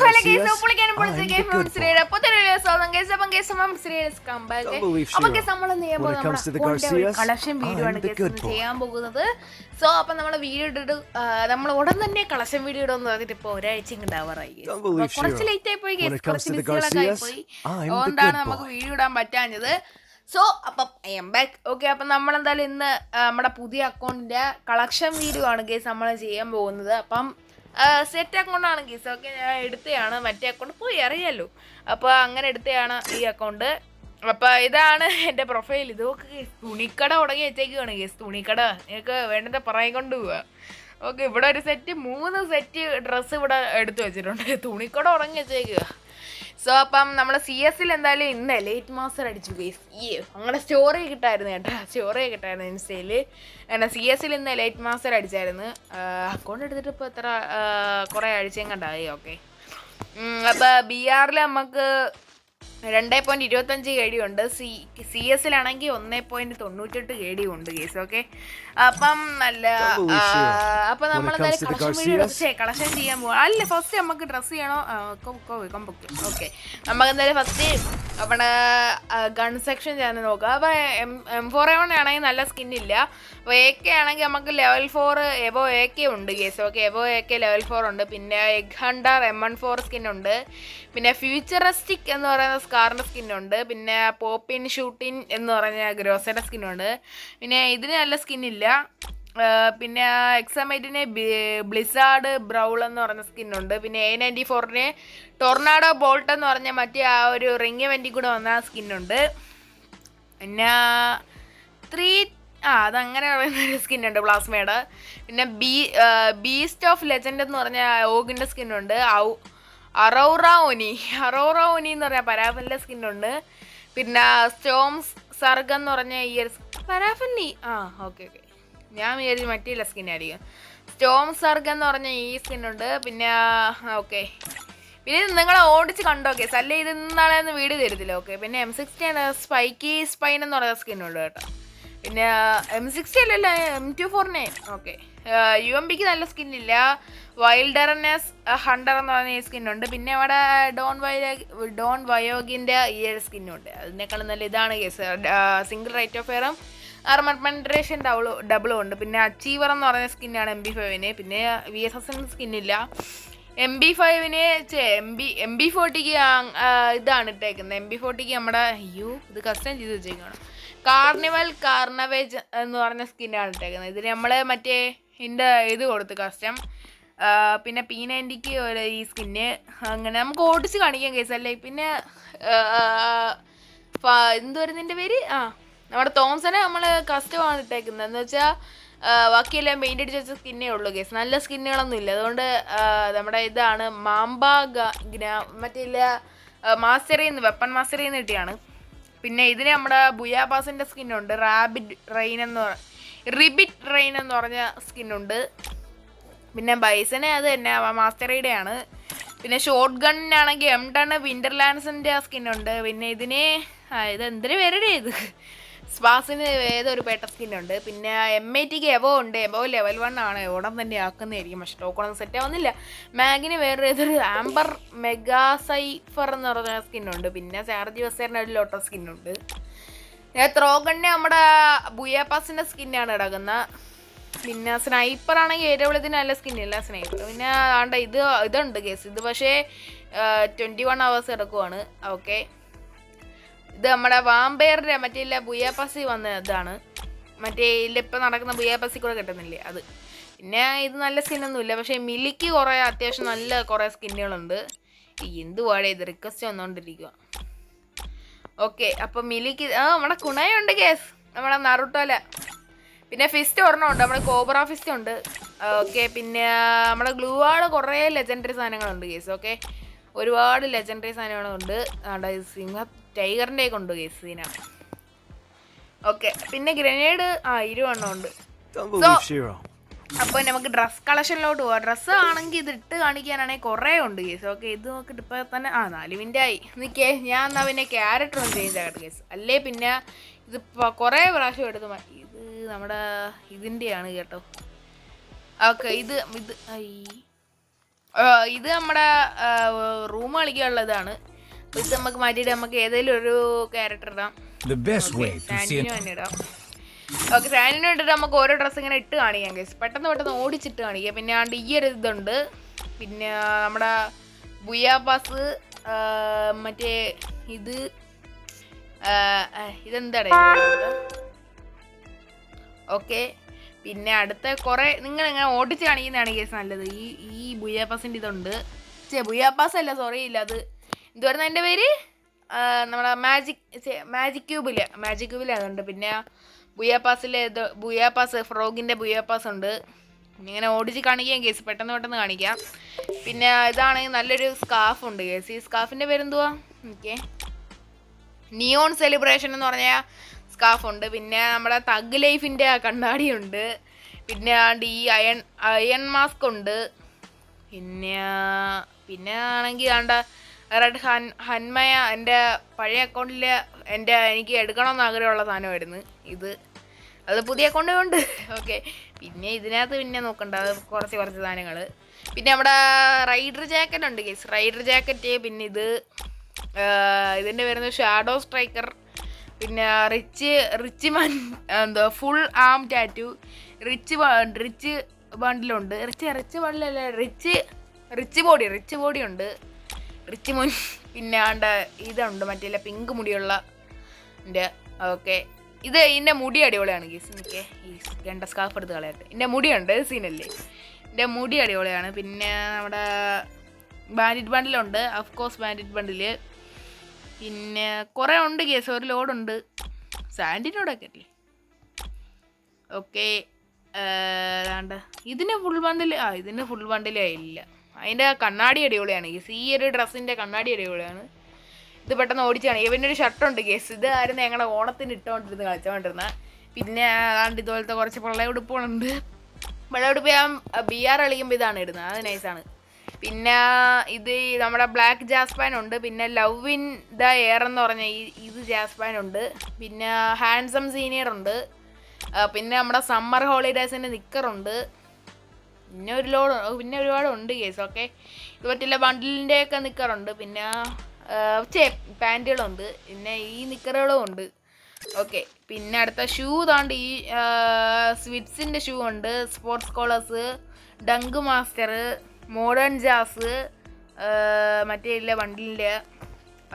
Hello guys Garcias. അപ്പോഴേക്കാണ് I'm പൊളിച്ച the game good ശ്രീയുടെ പുതിയൊരു സ്വാഗതം ഗൈസ് അപ്പം ഗൈസ് അപ്പം ശ്രീയുടെ കമ്പാക്ക് അപ്പം. ഗൈസ് നമ്മൾ ചെയ്യാൻ കളക്ഷൻ വീഡിയോ ആണ് ഗൈസ് ചെയ്യാൻ പോകുന്നത് സോ അപ്പം നമ്മൾ വീഡിയോ ഇട്ടിട്ട് നമ്മൾ ഉടൻ തന്നെ കളക്ഷൻ വീഡിയോ ഇടുമെന്ന് പറഞ്ഞിട്ട് ഇപ്പോൾ ഒരാഴ്ച ഉണ്ടാവാറായി കുറച്ച്. ലേറ്റ് ആയി പോയി ഗൈസ് കുറച്ച് ബിസികളൊക്കെ ആയിപ്പോയി. അതുകൊണ്ടാണ് നമുക്ക് വീഡിയോ ഇടാൻ പറ്റാഞ്ഞത്. സോ അപ്പം ഐ എം ബാക്ക് ഓക്കെ അപ്പം നമ്മളെന്തായാലും ഇന്ന് നമ്മുടെ പുതിയ അക്കൗണ്ടിന്റെ കളക്ഷൻ വീഡിയോ ആണ് കേസ് നമ്മൾ ചെയ്യാൻ പോകുന്നത്. അപ്പം സെറ്റ് അക്കൗണ്ട് ആണ് ഗീസ്. ഓക്കെ ഞാൻ എടുത്തതാണ് മറ്റേ അക്കൗണ്ട് പോയി അറിയാലോ. അപ്പോൾ അങ്ങനെ എടുത്തതാണ് ഈ അക്കൗണ്ട് അപ്പോൾ ഇതാണ് എന്റെ പ്രൊഫൈൽ ഇതൊക്കെ തുണിക്കട തുടങ്ങി വെച്ചേക്കുവാണ് ഗീസ്. തുണിക്കട. നിങ്ങൾക്ക് വേണ്ടത് പറയാൻ പോവുക ഓക്കെ ഇവിടെ ഒരു സെറ്റ് മൂന്ന് സെറ്റ് ഡ്രസ്സ് ഇവിടെ എടുത്തു വെച്ചിട്ടുണ്ട്. തുണിക്കട തുടങ്ങി വെച്ചേക്കുക സോ അപ്പം നമ്മൾ സി എസിൽ എന്തായാലും ഇന്ന് ലേറ്റ് മാസ്റ്റർ അടിച്ചു ഗൈസ് ഈ അങ്ങനെ സ്റ്റോറി കിട്ടായിരുന്നു കേട്ടോ. സ്റ്റോറി കിട്ടായിരുന്നു ഇൻസ്റ്റയിൽ. എന്നാ സി എസിൽ ഇന്ന് ലേറ്റ് മാസ്റ്റർ അടിച്ചായിരുന്നു. അക്കൗണ്ട് എടുത്തിട്ട് ഇപ്പോൾ എത്ര കുറേ ആഴ്ചയും കണ്ടായി ഓക്കെ അപ്പോൾ ബി ആറിൽ നമുക്ക് രണ്ട് പോയിന്റ് ഇരുപത്തഞ്ച് കെ ഡി ഉണ്ട് സി സി എസിലാണെങ്കിൽ ഒന്ന് പോയിന്റ് തൊണ്ണൂറ്റെട്ട് കെ ഡി ഉണ്ട് കേസ് ഓക്കെ? അപ്പം നല്ല അപ്പം നമ്മൾ കളക്ഷൻ വീഡിയോ കളക്ഷൻ ചെയ്യാൻ പോകും അല്ല ഫസ്റ്റ് നമുക്ക് ഡ്രസ്സ് ചെയ്യണോ? ഓക്കെ. നമുക്ക് എന്തായാലും ഫസ്റ്റ് അവിടെ ഗൺ സെക്ഷൻ ചെയ്യാൻ നോക്കുക അപ്പോൾ M M four A one ആണെങ്കിൽ നല്ല സ്കിൻ ഇല്ല. അപ്പോൾ എ കെ ആണെങ്കിൽ നമുക്ക് level four above A K ഉണ്ട് case okay? Above A K level four ഉണ്ട്. പിന്നെ egg hunter M one four skin ഉണ്ട്. പിന്നെ ഫ്യൂച്ചറിസ്റ്റിക് എന്ന് പറയുന്ന സ്കാറിന്റെ സ്കിന്നുണ്ട് പിന്നെ പോപ്പിൻ ഷൂട്ടിൻ എന്ന് പറഞ്ഞ ഗ്രോസയുടെ സ്കിന്നുണ്ട് പിന്നെ ഇതിന് നല്ല സ്കിന്നില്ല പിന്നെ എക്സാമൈറ്റിന് ബ്ലിസാർഡ് ബ്രൗൾ എന്ന് പറഞ്ഞ സ്കിന്നുണ്ട് പിന്നെ എ നയന്റി ഫോറിന് ടൊർണാഡോ ബോൾട്ട് എന്ന് പറഞ്ഞ മറ്റേ ആ ഒരു റിങ് വെന്റി കൂടെ വന്ന സ്കിന്നുണ്ട് പിന്നെ ത്രീ ആ അതങ്ങനെ പറയുന്നൊരു സ്കിന്നുണ്ട് പ്ലാസ്മയുടെ പിന്നെ ബീ ബീസ്റ്റ് ഓഫ് ലെജൻഡ് എന്ന് പറഞ്ഞ ഓഗിന്റെ സ്കിന്നുണ്ട് ഔ അറൗറ ഒനി അറോറ ഒനി എന്ന് പറഞ്ഞ പരാഫലിന്റെ സ്കിന്നുണ്ട്. പിന്നെ സ്റ്റോംസ് സർഗം എന്ന് പറഞ്ഞ ഈ ഒരു പരാഫലി? ആ ഓക്കെ ഓക്കെ. ഞാൻ വിചാരിച്ചു മറ്റേ സ്കിൻ ആയിരിക്കും. സ്റ്റോം സർഗം എന്ന് പറഞ്ഞ ഈ സ്കിന്നുണ്ട്. പിന്നെ ഓക്കെ. പിന്നെ ഇത് നിങ്ങളെ ഓടിച്ച് കണ്ടോ? സല്ല ഇത് നാളെ ഒന്ന് വീട് തരുന്നില്ല ഓക്കെ പിന്നെ എം സിക്സ്റ്റി ആണ് സ്പൈക്കി സ്പൈൻ എന്ന് പറയുന്ന സ്കിന്നുണ്ട് കേട്ടോ. പിന്നെ എം സിക്സ്റ്റി അല്ലല്ലോ M two nine okay. U M ബിക്ക് നല്ല സ്കിന്നില്ല. വൈൽഡർനെസ് ഹണ്ടർ എന്ന് പറഞ്ഞ ഈ സ്കിന്നുണ്ട്. പിന്നെ അവിടെ ഡോൺ വയോ ഡോൺ വയോഗിന്റെ ഈ സ്കിന്നുണ്ട്. അതിനേക്കാളും നല്ല ഇതാണ് കേസ്. സിംഗിൾ റൈറ്റ് ഓഫ് ഫെയറും ആർമർ പെൻട്രേഷൻ ഡബിൾ ഡബിളും ഉണ്ട്. പിന്നെ അച്ചീവർ എന്ന് പറഞ്ഞ സ്കിന്നാണ് എം ബി ഫൈവിന് പിന്നെ വി എസ് എസ് സ്കിന്നില്ല. എം ബി ഫൈവിന് എം ബി എം ബി ഫോർട്ടിക്ക് ഇതാണ് ഇട്ടേക്കുന്നത് എം ബി ഫോർട്ടിക്ക് നമ്മുടെ അയ്യോ ഇത് കസ്റ്റം ചെയ്ത് വെച്ചേക്കാണ് കാർണിവൽ കാർണവേജ് എന്ന് പറഞ്ഞ സ്കിന്നാണ് ഇട്ടേക്കുന്നത് ഇതിന് നമ്മൾ മറ്റേ ഇതിന്റെ ഇത് കൊടുത്ത് കസ്റ്റം പിന്നെ പി നയന്റിക്ക് ഒരു ഈ സ്കിന്ന് അങ്ങനെ നമുക്ക് ഓടിച്ച് കാണിക്കാൻ കേസല്ലേ പിന്നെ എന്ത് വരുന്നതിന്റെ പേര്? ആ നമ്മുടെ തോംസനെ നമ്മൾ കസ്റ്റമാണ് ഇട്ടേക്കുന്നത്. എന്ന് വെച്ചാൽ ബാക്കിയെല്ലാം പെയിന്റ് അടിച്ച് വെച്ച സ്കിന്നേ ഉള്ളൂ കേസ് നല്ല സ്കിന്നുകളൊന്നും ഇല്ല. അതുകൊണ്ട് നമ്മുടെ ഇതാണ് മാമ്പ ഗ്രാ മറ്റില്ല മാസ്റ്ററിൽ നിന്ന് വെപ്പൺ മാസ്റ്ററിൽ നിന്ന് കിട്ടിയാണ്. പിന്നെ ഇതിന് നമ്മുടെ ബുയാബാസിന്റെ സ്കിന്നുണ്ട് റാബിഡ് റെയിൻ എന്ന് പറ റിബിറ്റ് റെയിൻ എന്ന് പറഞ്ഞ സ്കിന്നുണ്ട് പിന്നെ ബൈസന് അത് തന്നെ മാസ്റ്റർ ആണ്. പിന്നെ ഷോർട്ട് ഗണ്ണിനാണെങ്കിൽ എം ടൺ വിന്റർലാൻഡ്സിന്റെ സ്കിന്നുണ്ട് പിന്നെ ഇതിന് ആ ഇത് എന്തിനു പേരുടെ ഇത്? സ്പാസിന് ഏതൊരു പേട്ട സ്കിന്നുണ്ട് പിന്നെ എം ഐ ടിക്ക് എവോ ഉണ്ട്. എവോ ലെവൽ വൺ ആണ്. ഉടൻ തന്നെ ആക്കുന്നതായിരിക്കും. പക്ഷെ ടോക്കണൊന്നും സെറ്റ് ആവുന്നില്ല. മാഗിന് വേറെ ഏതൊരു ആംബർ മെഗാ സൈഫർ എന്ന് പറഞ്ഞ സ്കിന്നുണ്ട് പിന്നെ ചാർജ് ബസേറിന് ഒരു ലോട്ടോ സ്കിന്നുണ്ട് ത്രോഗണ്ണ് നമ്മുടെ ബുയാപ്പാസിന്റെ സ്കിന്നാണ് കിടക്കുന്നത് പിന്നെ സ്നൈപ്പർ ആണെങ്കിൽ ഏറ്റവും ഇതിന് നല്ല സ്കിന്നില്ല സ്നൈപ്പർ. പിന്നെ ആണ്ട ഇത് ഇതുണ്ട് കേസ് ഇത് പക്ഷേ ട്വന്റി വൺ അവേഴ്സ് കിടക്കുവാണ്. ഓക്കെ ഇത് നമ്മുടെ വാമ്പയറിന്റെ മറ്റേ ഇല്ല ബുയാപ്പസി വന്ന ഇതാണ്. മറ്റേ ഇല്ല നടക്കുന്ന ബുയാപ്പസി കൂടെ കിട്ടുന്നില്ലേ അത്. പിന്നെ ഇത് നല്ല സ്കിന്നൊന്നും ഇല്ല. പക്ഷേ മിലിക്ക് കുറേ അത്യാവശ്യം നല്ല കുറേ സ്കിന്നുകളുണ്ട് എന്തുവാടേ ഇത് റിക്വസ്റ്റ് വന്നുകൊണ്ടിരിക്കുക ഓക്കെ അപ്പൊ മിലിക്ക് ആ നമ്മുടെ കുണയുണ്ട് കേസ്. നമ്മുടെ നറുട്ടോല. പിന്നെ ഫിസ്റ്റ് ഒരെണ്ണം ഉണ്ട് നമ്മുടെ കോബ്ര ഫിസ്റ്റ് ഉണ്ട്. ഓക്കെ പിന്നെ നമ്മുടെ ഗ്ലൂ ആൾ കുറേ ലെജൻഡറി സാധനങ്ങളുണ്ട് കേസ് ഓക്കെ. ഒരുപാട് ലെജൻഡറി സാധനങ്ങളുണ്ട്. അവിടെ സിംഹ ടൈഗറിന്റെ ഒക്കെ ഉണ്ട് കേസ് ഇതിനാ. ഓക്കെ പിന്നെ ഗ്രനേഡ് ആ ഇരുവണ്ണം ഉണ്ട്. Shiro. അപ്പോൾ നമുക്ക് ഡ്രസ് കളക്ഷനിലോട്ട് പോവാം. ഡ്രസ്സ് ആണെങ്കിൽ ഇത് ഇട്ട് കാണിക്കാനാണെങ്കിൽ കുറേ ഉണ്ട് കേസ് ഓക്കെ ഇത് നോക്കിയിട്ട് ഇപ്പോൾ തന്നെ ആ നാല് മിനിറ്റ് ആയി. നിൽക്കേ ഞാൻ എന്നാൽ പിന്നെ ക്യാരക്ടർ ഒന്ന് ചേഞ്ച് ആകട്ടെ കേസ് അല്ലേ പിന്നെ ഇത് കുറേ പ്രാവശ്യം എടുത്ത് ഇത് നമ്മുടെ ഇതിന്റെയാണ് കേട്ടോ. ഓക്കെ ഇത് ഇത് ഇത് നമ്മുടെ റൂം കളിക്കാനുള്ളതാണ് ഇത് നമുക്ക് മാറ്റിയിട്ട് നമുക്ക് ഏതെങ്കിലും ഒരു ക്യാരക്ടർ ഇടാം. തന്നെ ഇടാം ഓക്കെ സാനിനെ ഇട്ടിട്ട് നമുക്ക് ഓരോ ഡ്രസ്സ് ഇങ്ങനെ ഇട്ട് കാണിക്കാം ഗൈസ് പെട്ടെന്ന് പെട്ടെന്ന് ഓടിച്ചിട്ട് കാണിക്കാം. പിന്നെ ആണ്ട് ഈ ഒരു ഇതുണ്ട്. പിന്നെ നമ്മുടെ ബുയാബാസ് മറ്റേ ഇത് ഇതെന്താണ് ഓക്കെ. പിന്നെ അടുത്ത കുറെ നിങ്ങൾ ഇങ്ങനെ ഓടിച്ച് കാണിക്കുന്നതാണ് കേസ് നല്ലത്. ഈ ഈ ബുയാപ്പാസിന്റെ ഇതുണ്ട്. ചേ ബുയാപ്പാസ് അല്ല സോറി ഇല്ല അത് എന്തുവായിരുന്നു എന്റെ പേര്? നമ്മുടെ മാജിക് മാജിക് ക്യൂബിൽ മാജിക് ക്യൂബിൽ പിന്നെ ബുയാപ്പാസിലെ ഇത് ബുയാപ്പാസ് ഫ്രോഗിന്റെ ബുയാപ്പാസ് ഉണ്ട് ഇങ്ങനെ ഓടിച്ച് കാണിക്കാം കേസ് പെട്ടെന്ന് പെട്ടെന്ന് കാണിക്കാം. പിന്നെ ഇതാണ് നല്ലൊരു സ്കാഫ് ഉണ്ട് കേസ്. ഈ സ്കാഫിന്റെ പേരെന്തുവാ? ഓക്കെ നിയോൺ സെലിബ്രേഷൻ എന്ന് പറഞ്ഞ സ്കാഫ് ഉണ്ട് പിന്നെ നമ്മുടെ തഗ് ലൈഫിന്റെ കണ്ണാടിയുണ്ട്. പിന്നെ ഈ അയൺ അയൺ മാസ്ക് ഉണ്ട്. പിന്നെ പിന്നെ ആണെങ്കിൽ ആണ്ട റെഡ് ഹൻ ഹന്മയ എന്റെ പഴയ അക്കൗണ്ടിൽ എന്റെ എനിക്ക് എടുക്കണമെന്ന് ആഗ്രഹമുള്ള സാധനമായിരുന്നു ഇത്. അത് പുതിയ അക്കൗണ്ട് ഉണ്ട്. ഓക്കെ പിന്നെ ഇതിനകത്ത് പിന്നെ നോക്കണ്ട അത് കുറച്ച് കുറച്ച് സാധനങ്ങൾ പിന്നെ നമ്മുടെ റൈഡർ ജാക്കറ്റ് ഉണ്ട് കേസ് റൈഡർ ജാക്കറ്റ് പിന്നെ ഇത് ഇതിന്റെ വരുന്നത് ഷാഡോ സ്ട്രൈക്കർ പിന്നെ റിച്ച് റിച്ച് മൻ എന്തോ full arm tattoo rich rich ബണ്ടിലുണ്ട് rich rich ബണ്ടിലല്ല rich rich body rich body ഉണ്ട്. റിച്ച് മുൻ പിന്നെ ആണ്ട ഇതുണ്ട് മറ്റേ പിങ്ക് മുടിയുള്ള എന്റെ ഓക്കെ. ഇത് ഇതിന്റെ മുടി അടിപൊളിയാണ് ഗീസ്. എനിക്ക് ഈ ഗണ്ട സ്കാർഫ് എടുത്ത് കളയട്ടെ. എന്റെ മുടിയുണ്ട് സീനല്ലേ എന്റെ മുടി അടിപൊളിയാണ്. പിന്നെ നമ്മുടെ ബാൻഡിറ്റ് ബണ്ടിലുണ്ട് അഫ്കോഴ്സ് ബാൻഡിറ്റ് ബണ്ടിൽ പിന്നെ കുറേ ഉണ്ട് കേസ് ഒരു ലോഡുണ്ട് സാൻഡിനോടൊക്കെ അല്ലേ ഓക്കെ. ഏതാണ്ട്. ഇതിന് ഫുൾ ബണ്ടിൽ ആ ഇതിന് ഫുൾ ബണ്ടിലേ ഇല്ല അതിന്റെ കണ്ണാടി അടിപൊളിയാണ് ഗീസ്. ഈ ഒരു ഡ്രസ്സിന്റെ കണ്ണാടി അടിപൊളിയാണ്. ഇത് പെട്ടെന്ന് ഓടിച്ചാണ്. ഇവന്റെ ഒരു ഷർട്ടുണ്ട് കേസ് ഇത് ആയിരുന്നു ഞങ്ങളുടെ ഓണത്തിന് ഇട്ടുകൊണ്ടിരുന്ന് കളിച്ചുകൊണ്ടിരുന്ന പിന്നെ അതാണ്ട് ഇതുപോലത്തെ കുറച്ച് പിള്ളേ ഉടുപ്പുകളുണ്ട് പിള്ളേ ഉടുപ്പ് ഞാൻ ബി ആർ കളിക്കുമ്പോൾ ഇതാണ് ഇടുന്നത്. അത് നൈസാണ് പിന്നെ ഇത് നമ്മുടെ ബ്ലാക്ക് ജാസ്പാൻ ഉണ്ട്. പിന്നെ ലവ് ഇൻ ദ എയർ എന്ന് പറഞ്ഞ ഈ ഇത് ജാസ്പാൻ ഉണ്ട്. പിന്നെ ഹാൻസം സീനിയർ ഉണ്ട്. പിന്നെ നമ്മുടെ സമ്മർ ഹോളിഡേസിന്റെ നിക്കറുണ്ട് പിന്നെ ഒരു ലോഡ് പിന്നെ ഒരുപാട് ഉണ്ട് കേസ് ഓക്കെ ഇത് പറ്റില്ല ബണ്ടിലിന്റെയൊക്കെ നിക്കറുണ്ട് പിന്നെ ചേ പാന്റുകളുണ്ട്. പിന്നെ ഈ നിക്കറുകളും ഉണ്ട്. ഓക്കെ. പിന്നെ അടുത്ത ഷൂ താണ്ട് ഈ സ്വിറ്റ്സിന്റെ ഷൂ ഉണ്ട്. Sports colours dunk master modern jazz മറ്റേ ഇല്ല ബണ്ടിലിന്റെ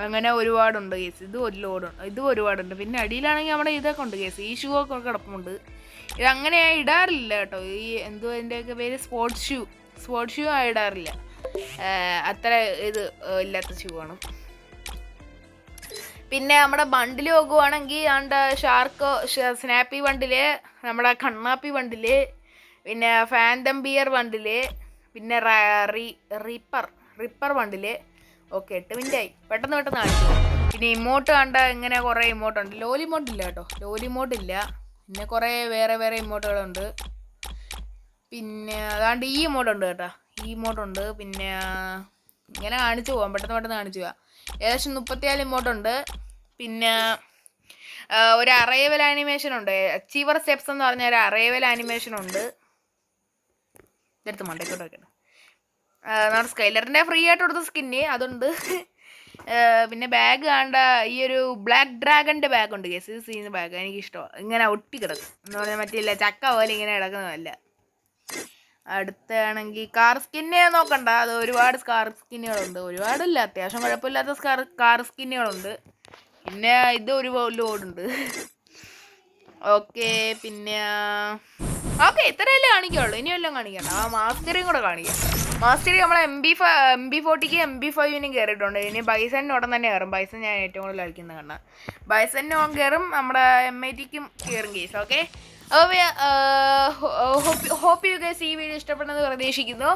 അങ്ങനെ ഒരുപാടുണ്ട് കേസ്. ഇത് ഒരു ലോഡുണ്ട് ഇത് ഒരുപാടുണ്ട്. പിന്നെ അടിയിലാണെങ്കിൽ നമ്മുടെ ഇതൊക്കെ ഉണ്ട് കേസ്. ഈ ഷൂ ഒക്കെ കിടപ്പുണ്ട്. ഇത് അങ്ങനെ ഞാൻ ഇടാറില്ല കേട്ടോ. ഈ എന്തോ അതിന്റെയൊക്കെ പേര്? Sports shoe. സ്പോർട്സ് ഷൂ ഇടാറില്ല. അത്ര ഇത് ഇല്ലാത്ത ഷൂ ആണ്. പിന്നെ നമ്മുടെ ബണ്ടിൽ പോകുവാണെങ്കിൽ ആണ്ട് ഷാർക്ക് സ്നാപ്പി ബണ്ടിൽ നമ്മുടെ കണ്ണാപ്പി ബണ്ടിൽ പിന്നെ ഫാൻതം ബിയർ ബണ്ടിൽ പിന്നെ റിപ്പർ റിപ്പർ ബണ്ടിൽ ഓക്കെ എട്ട് മിനിറ്റ് ആയി പെട്ടെന്ന് പെട്ടെന്ന് കാണിച്ചു പിന്നെ ഇമോട്ട് കണ്ട ഇങ്ങനെ കുറേ ഇമോട്ട് ഉണ്ട് ലോലി ഇമോട്ട് ഇല്ല കേട്ടോ. ലോലി ഇമോട്ട് ഇല്ല. പിന്നെ കുറേ വേറെ വേറെ ഇമോട്ടുകളുണ്ട്. പിന്നെ അതാണ്ട് ഈ ഇമോട്ട് ഉണ്ട് കേട്ടോ. ഈ ഇമോട്ട് ഉണ്ട് പിന്നെ ഇങ്ങനെ കാണിച്ചു പോവാം. പെട്ടെന്ന് പെട്ടെന്ന് കാണിച്ചു പോവാം ഏകദേശം മുപ്പത്തിനാല് ഇമോട്ട് ഉണ്ട് പിന്നെ ഒരു അറൈവൽ ആനിമേഷൻ ഉണ്ട്. അച്ചീവർ സ്റ്റെപ്സ് എന്ന് പറഞ്ഞ ഒരു അറൈവൽ ആനിമേഷൻ ഉണ്ട്. ഇതെടുത്ത് മണ്ടേക്കോട്ട് വെക്കണം. നമ്മുടെ സ്കൈലറിന്റെ ഫ്രീ ആയിട്ട് കൊടുത്ത സ്കിന്ന് അതുണ്ട്. പിന്നെ ബാഗ് കാണ്ട ഈ ഒരു ബ്ലാക്ക് ഡ്രാഗണിന്റെ ബാഗ് ഉണ്ട്. കേസ് സീൻ ബാഗ് എനിക്ക് ഇഷ്ടമാണ് ഇങ്ങനെ ഒട്ടി കിടക്കും എന്ന് പറഞ്ഞാൽ മറ്റേ ചക്ക പോലെ ഇങ്ങനെ കിടക്കുന്നതല്ല. അടുത്താണെങ്കിൽ കാർ സ്കിന്നെ നോക്കണ്ട. അത് ഒരുപാട് സ്കാർ സ്കിന്നുകളുണ്ട് ഒരുപാടില്ല. അത്യാവശ്യം കുഴപ്പമില്ലാത്ത സ്കാർ കാർ സ്കിന്നുകളുണ്ട് പിന്നെ ഇത് ഒരു ലോഡുണ്ട് ഓക്കെ പിന്നെ ഓക്കെ ഇത്രയല്ലേ കാണിക്കുള്ളൂ. ഇനി വല്ലതും കാണിക്കണം ആ മാസ്റ്ററിയും കൂടെ കാണിക്കാം. മാസ്റ്ററി നമ്മളെ M B five M B ഫോർട്ടിക്ക് M B ഫൈവിനും കയറിയിട്ടുണ്ട് ഇനി ബൈസണിന് ഉടൻ തന്നെ കയറും ബൈസൺ ഞാൻ ഏറ്റവും കൂടുതൽ കളിക്കുന്ന കണ്ണ ബൈസണിന് കയറും നമ്മുടെ എം ഐ ടിക്കും കയറും കേസ് ഓക്കെ അപ്പോൾ ഹോപ്പ് യു ഗൈസ് ഈ വീഡിയോ ഇഷ്ടപ്പെടുന്നത് പ്രതീക്ഷിക്കുന്നു.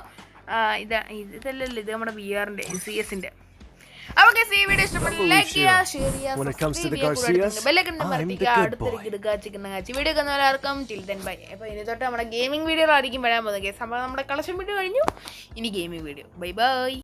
ഇതാ ഇതല്ലല്ലോ ഇത് നമ്മുടെ ബി ആറിന്റെ സി എസിന്റെ അപ്പോൾ ഗൈസ് ഈ വീഡിയോ ഇഷ്ടപ്പെട്ട ലൈക്ക് ചെയ്യുക ഷെയർ ചെയ്യുക ബെല്ലൈക്കൺ കാച്ചി വീഡിയോ ഒക്കെ എല്ലാവർക്കും ടിൽ ദെൻ ബൈ അപ്പോൾ ഇനി തൊട്ട് നമ്മുടെ ഗെയിമിംഗ് വീഡിയോ ആയിരിക്കും വരാൻ പോകുന്നത് ഗൈസ് അപ്പോൾ നമ്മുടെ കളക്ഷൻ വീഡിയോ കഴിഞ്ഞു. ഇനി ഗെയിമിംഗ് വീഡിയോ ബൈ ബൈ